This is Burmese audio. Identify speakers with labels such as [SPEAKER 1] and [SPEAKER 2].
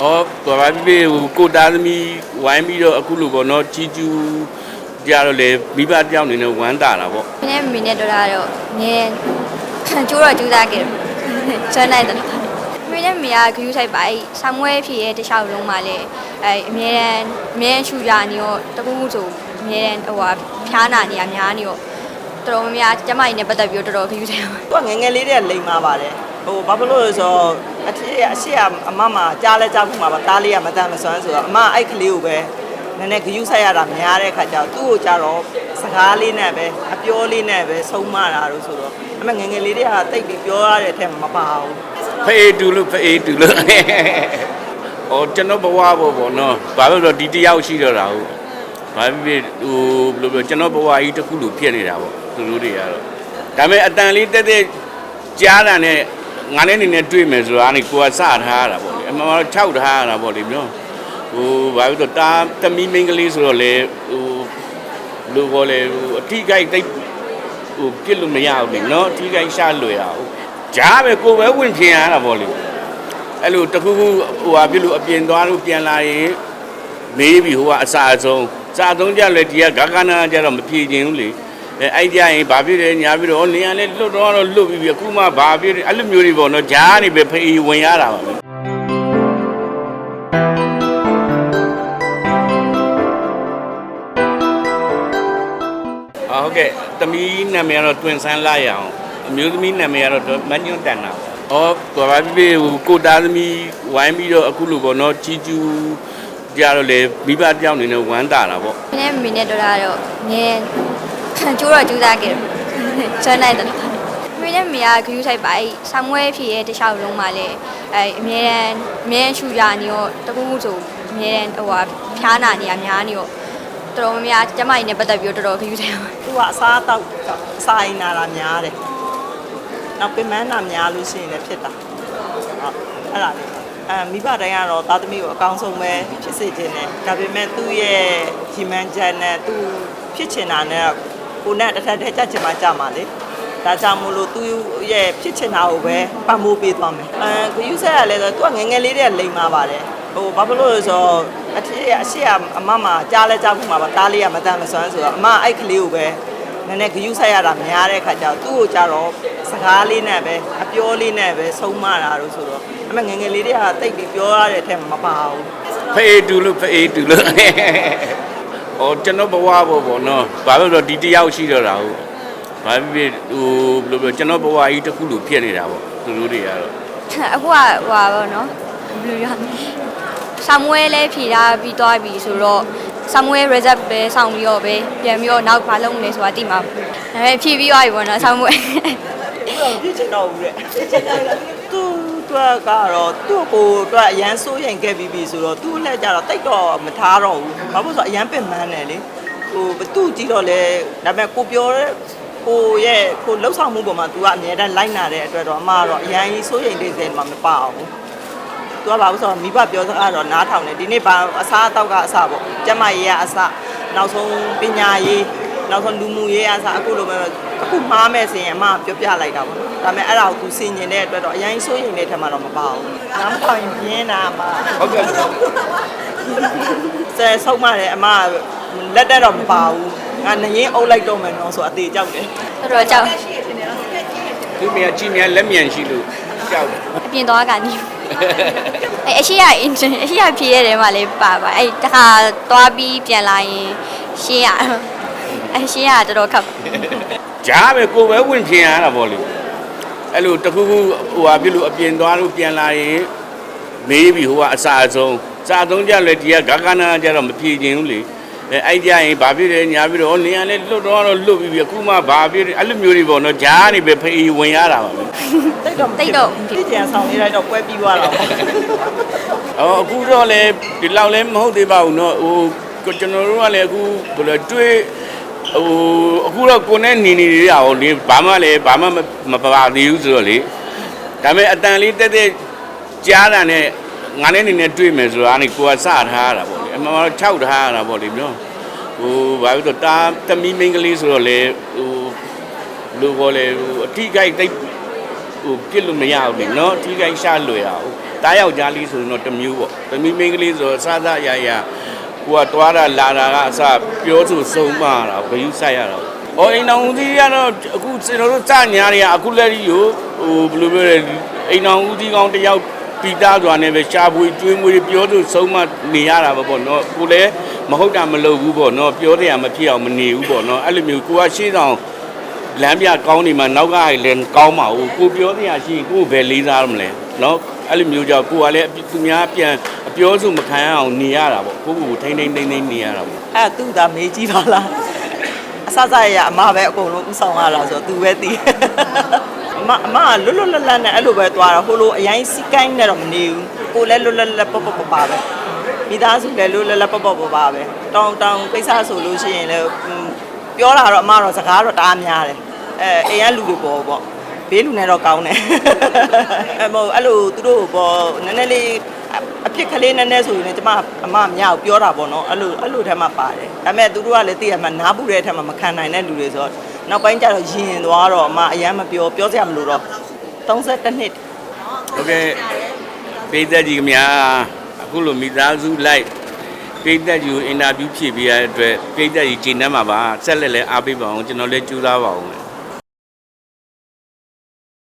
[SPEAKER 1] ဩဘာဖြစ်ဖြစ်ဟိုကိုသားသမီးဝိုင်းပြီးတော့အခုလိုပေါ့နော်ကြီးကျူးကြတော့လေမိဘတယောက်အနေနဲ့ဝမ်းတာတာပေါ့
[SPEAKER 2] မင်းနဲ့မင်းနဲ့တော့တော့ငယ်ကျိုးတော့ကျူးသားကြတယ်ဆွမ်းလိုက်တယ်မင်းနဲ့မင်းကဂယူဆိုင်ပါအဲ့ဆောင်းဝဲဖြစ်ရဲ့တခြားလုံးမှာလေအဲ့အမြဲတမ်းအမြဲတမ်းရှူကြနေရောတကူးဆိုအမြဲတမ်းဟိုဟာဖျားနာနေရများနေရောတော်တော်များများကျမကြီးနဲ့ပတ်သက်ပြီးတော့တော်တော်ဂယူဆိုင်ပါ
[SPEAKER 3] သူကငယ်ငယ်လေးတည်းကလိမ်မာပါတယ်ဟိုဘာဖြစ်လို့လဲဆိုတော့ အထက်အရှိကအမမကြားလဲကြားခုမှာပါတားလေးကမတန်မစွမ်းဆိုတော့အမအဲ့ကလေးကိုပဲနည်းနည်းဂယုဆိုင်ရတာများတဲ့ခါကျတော့သူ့ကိုကြတော့စကားလေးနဲ့ပဲအပြောလေးနဲ့ပဲဆုံးမတာလို့ဆိုတော့အမငယ်ငယ်လေးတည်းကတိတ်ပြီးပြောရတဲ့အထက်မပါဘူး
[SPEAKER 1] ဖေးတူလို့ဖေးတူလို့ဩကျွန်တော်ဘဝပေါ့ပေါ့နော်ဘာလို့လဲဆိုတော့ဒီတယောက်ရှိတော့တာဟုတ်ဘာဖြစ်ဖြစ်ဟိုဘယ်လိုပြောကျွန်တော်ဘဝကြီးတစ်ခုလိုဖြစ်နေတာပေါ့သူတို့တွေကတော့ဒါပေမဲ့အတန်လေးတက်တက်ကြားတာနဲ့ ငါနဲ့နေနဲ့တွေ့မယ်ဆိုတာကနေကိုယ်ကစထားရတာပေါ့လေအမှန်တော့ခြောက်ထားရတာပေါ့လေမျိုးဟိုဘာဖြစ်လို့တာသမီးမင်းကလေးဆိုတော့လေဟိုလူပေါ်လေဟိုအထိကိုက်တိတ်ဟိုပြစ်လို့မရဘူးလေနော်အထိကိုက်ရှာလွယ်အောင်ကြားပဲကိုယ်ပဲဝင်ပြင်ရတာပေါ့လေအဲ့လိုတခုခုဟိုဟာပြစ်လို့အပြင်သွားလို့ပြန်လာရင်မေးပြီဟိုကအစာအဆုံးစာအဆုံးကြလဲဒီကဂဂနာကြတော့မဖြေခြင်းဘူးလေ အဲအဲ့ကြရင်ဘာဖြစ်လဲညာပြီးတော့နေရလဲလွတ်တော့တော့လွတ်ပြီးပြီအခုမှဘာဖြစ်လဲအဲ့လိုမျိုးတွေပေါ့နော်ဂျားနေပဲဖေးဝင်ရတာပါပဲအာဟုတ်ကဲ့သမီးနာမည်ကတော့တွင်ဆန်းလာရအောင်အမျိုးသမီးနာမည်ကတော့မညွန့်တန်တာဩဘာဖြစ်ဖြစ်ဟိုကိုသားသမီးဝိုင်းပြီးတော့အခုလိုပေါ့နော်ကြီးကျူးကြတော့လေမိဘတယောက်အနေနဲ့ဝမ်းတာတာပေါ့
[SPEAKER 2] မင်းနဲ့မင်းနဲ့တော့တော့ငယ် ကျိုးတော့ကျူးသားကြတယ်ဆွမ်းလိုက်တယ်မင်းနဲ့မင်းကဂယူဆိုင်ပါအဲ့ဆောင်းဝဲဖြစ်ရဲ့တခြားလုံးမှာလေအဲ့အမြဲတမ်းအမြဲတမ်းရှူကြနေရောတကူးဆိုအမြဲတမ်းဟိုဟာဖျားနာနေရများနေရောတော်တော်များများကျမကြီးနဲ့ပတ်သက်ပြီးတော့တော်တော်ဂယူဆိုင်ပါ
[SPEAKER 3] သူကအစားတောက်အစာအိမ်နာတာများတယ်နောက်ပင်မနာများလို့ရှိရင်လည်းဖြစ်တာဟုတ်အဲ့ဒါလေးအဲမိဘတိုင်းကတော့သားသမီးကိုအကောင်းဆုံးပဲဖြစ်စေခြင်းနဲ့ဒါပေမဲ့သူ့ရဲ့ဂျီမန်ချန်နဲ့သူဖြစ်ချင်တာနဲ့ ကိုနဲ့တစ်ထပ်တည်းကြက်ချင်မှကြမှာလေဒါကြောင့်မို့လို့သူ့ရဲ့ဖြစ်ချင်တာကိုပဲပံ့ပိုးပေးသွားမယ်အဲဂယူဆက်ရလဲဆိုတော့သူကငယ်ငယ်လေးတည်းကလိမ်မာပါတယ်ဟိုဘာဖြစ်လို့လဲဆိုတော့အထက်အရှိကအမမကြားလဲကြားခုမှာပါတားလေးကမတန်မစွမ်းဆိုတော့အမအဲ့ကလေးကိုပဲနည်းနည်းဂယုဆိုင်ရတာများတဲ့ခါကျတော့သူ့ကိုကြတော့စကားလေးနဲ့ပဲအပြောလေးနဲ့ပဲဆုံးမတာလို့ဆိုတော့အမငယ်ငယ်လေးတည်းကတိတ်ပြီးပြောရတဲ့အထက်မပါဘူး
[SPEAKER 1] ဖေးတူလို့ဖေးတူလို့ ဩကျွန်တော်ဘဝပေါ့ပေါ့နော်ဘာလို့လဲဆိုတော့ဒီတယောက်ရှိတော့တာဟုတ်ဘာဖြစ်ဖြစ်ဟိုဘယ်လိုပြောကျွန်တော်ဘဝကြီးတစ်ခုလိုဖြစ်နေတာပေါ့သူတို့တွေကတော့
[SPEAKER 2] အခုကဟိုပါဘောနော်ဘယ်လိုရဆောင်းဝဲလဲဖြေထားပြီးသွားပြီဆိုတော့ဆောင်းဝဲ reserve ပဲစောင့်ပြီးတော့ပဲပြန်ပြီးတော့နောက်ဘာလုပ်မလဲဆိုတာသိမှာဒါပေမဲ့ဖြေပြီးသွားပြီပေါ့နော်ဆောင်းဝဲ
[SPEAKER 3] သူတော့ဖြစ်ချင်တော့ဘူးတဲ့ သူတို့ကတော့သူ့ကိုတော့အရန်စိုးရင်ခဲ့ပြီးပြီဆိုတော့သူ့လက်ကြတော့တိတ်တော့မထားတော့ဘူးဘာလို့ဆိုတော့အရန်ပင်ပန်းတယ်လေဟိုဘသူ့ကြည့်တော့လေဒါပေမဲ့ကိုပြောတဲ့ကိုရဲ့ကိုလှုပ်ဆောင်မှုပေါ်မှာ तू ကအမြဲတမ်းလိုက်နာတဲ့အတွက်တော့အမကတော့အရန်ကြီးစိုးရင်နေစေမှာမပါအောင်သူကဘာလို့ဆိုတော့မိဘပြောစကားတော့နားထောင်တယ်ဒီနေ့ဘာအစားအသောက်ကအစပေါ့ကျမရေးကအစနောက်ဆုံးပညာရေး နောက်ဆုံးလူမှုရေးအစအခုလိုပဲအခုမှားမဲ့စင်အမပြောပြလိုက်တာပေါ့နော်ဒါပေမဲ့အဲ့ဒါကိုသူစင်ကျင်တဲ့အတွက်တော့အရင်စိုးရင်တဲ့ထက်မှတော့မပါဘူးနားမထောင်ရင်ပြင်းတာအမ
[SPEAKER 1] ဟုတ်ကဲ့
[SPEAKER 3] ဆယ်ဆုံးမတယ်အမလက်တက်တော့မပါဘူးငါနရင်အုပ်လိုက်တော့မယ်နော်ဆိုအသေးကြောက်တယ်
[SPEAKER 2] တော်တော်ကြောက်
[SPEAKER 1] သူမရကြည်မြန်လက်မြန်ရှိလို့ကြောက်တယ်
[SPEAKER 2] အပြင်သွားကနေအဲအရှိရအင်ဂျင်အရှိရဖြေရတယ်မှာလည်းပါပါအဲတခါသွားပြီးပြန်လာရင်ရှင်းရ အရှင်ကတော်တော်ခက်
[SPEAKER 1] ကြားပဲကိုပဲဝင်ချင်ရတာပေါ့လေအဲ့လိုတခုခုဟိုဟာပြလို့အပြင်သွားလို့ပြန်လာရင်မေးပြီးဟိုကအစာအဆုံးစာအဆုံးကြလဲဒီကဂကနာကြတော့မပြေချင်ဘူးလေအဲအဲ့ကြရင်ဘာဖြစ်လဲညာပြီးတော့နေရလဲလွတ်တော့တော့လွတ်ပြီးပြီအခုမှဘာဖြစ်လဲအဲ့လိုမျိုးတွေပေါ့နော်ဂျားနေပဲဖေးဝင်ရတာပါပဲ
[SPEAKER 3] တိတ်တော့တိတ်တော့ပြည့်ကြံဆောင်နေလိုက်တော့ကွဲပြီးသွားတာပေါ့
[SPEAKER 1] အော်အခုတော့လဲဒီလောက်လဲမဟုတ်သေးပါဘူးနော်ဟိုကျွန်တော်တို့ကလည်းအခုဘယ်လိုတွေ့ ဟိုအခုတော့ကိုနဲ့နေနေရအောင်လေဘာမှလည်းဘာမှမပပါသေးဘူးဆိုတော့လေဒါပေမဲ့အတန်လေးတက်တက်ကြားတာနဲ့ငါနဲ့နေနဲ့တွေ့မယ်ဆိုတာကနေကိုကစထားရတာပေါ့လေအမှန်တော့၆ထားရတာပေါ့လေနော်ဟိုဘာလို့တော့တာသမီးမင်းကလေးဆိုတော့လေဟိုလူပေါ်လေဟိုအထိကိုက်တိတ်ဟိုပြစ်လို့မရဘူးလေနော်အထိကိုက်ရှာလွယ်အောင်တားယောက်ျားလေးဆိုရင်တော့တစ်မျိုးပေါ့သမီးမိန်းကလေးဆိုတော့စားစားရရ ကိုကတွားတာလာတာကအစပြောစုစုံမတာဘယ်ယူဆိုင်ရတာအော်အိမ်တော်ဦးစီးကတော့အခုကျွန်တော်တို့စညာတွေကအခုလက်ကြီးကိုဟိုဘယ်လိုပြောလဲအိမ်တော်ဦးစီးကောင်းတယောက်ပီတာစွာနဲ့ပဲရှားပွေကျွေးမွေးပြောစုစုံမနေရတာပဲပေါ့နော်ကိုလည်းမဟုတ်တာမလုပ်ဘူးပေါ့နော်ပြောတရားမဖြစ်အောင်မနေဘူးပေါ့နော်အဲ့လိုမျိုးကိုကရှေ့ဆောင်လမ်းပြကောင်းနေမှာနောက်ကလည်းကောင်းပါဘူးကိုပြောတရားရှိရင်ကိုဘယ်လေးစားရမလဲနော်အဲ့လိုမျိုးကြောင့်ကိုကလည်းသူများပြန် ပြောစုမခံရအောင်နေရတာပေါ့ကိုကိုကိုထိမ့်ထိမ့်ထိမ့်ထိမ့်နေရတာပေါ့
[SPEAKER 3] အဲ့သူ့ဒါမေးကြည့်ပါလားအဆဆရရအမပဲအကုန်လုံးဥဆောင်ရတာဆိုတော့ तू ပဲသိအမအမကလွတ်လွတ်လပ်လပ်နဲ့အဲ့လိုပဲသွားတာဟိုလိုအရင်စီကိုင်းနဲ့တော့မနေဘူးကိုလည်းလွတ်လွတ်လပ်လပ်ပပပပပဲမိသားစုလည်းလွတ်လွတ်လပ်ပပပပပဲတောင်းတောင်းကိစ္စဆိုလို့ရှိရင်လည်းပြောတာတော့အမတော့စကားတော့တအားများတယ်အဲအိမ်ကလူတွေပေါ်ပေါ့ဘေးလူနဲ့တော့ကောင်းတယ်အဲမဟုတ်အဲ့လိုသူတို့ပေါ်နည်းနည်းလေး အဖြစ်ကလေးနည်းနည်းဆိုရင်လည်းကျမအမမြောက်ပြောတာပေါ့နော်အဲ့လိုအဲ့လိုထဲမှာပါတယ်ဒါပေမဲ့သူတို့ကလည်းသိရမှာနားပူတဲ့ထဲမှာမခံနိုင်တဲ့လူတွေဆိုတော့နောက်ပိုင်းကျတော့ရင်သွားတော့အမအရန်မပြောပြောစရာမလိုတော့32နှစ်
[SPEAKER 1] ဟုတ်ကဲ့ပိသက်ကြီးခင်ဗျာအခုလိုမိသားစုလိုက်ပိသက်ကြီးကိုအင်တာဗျူးဖြည့်ပေးရတဲ့အတွက်ပိသက်ကြီးဂျင်းနှမ်းမှာပါဆက်လက်လဲအားပေးပါအောင်ကျွန်တော်လည်းကြိုးစားပါအောင်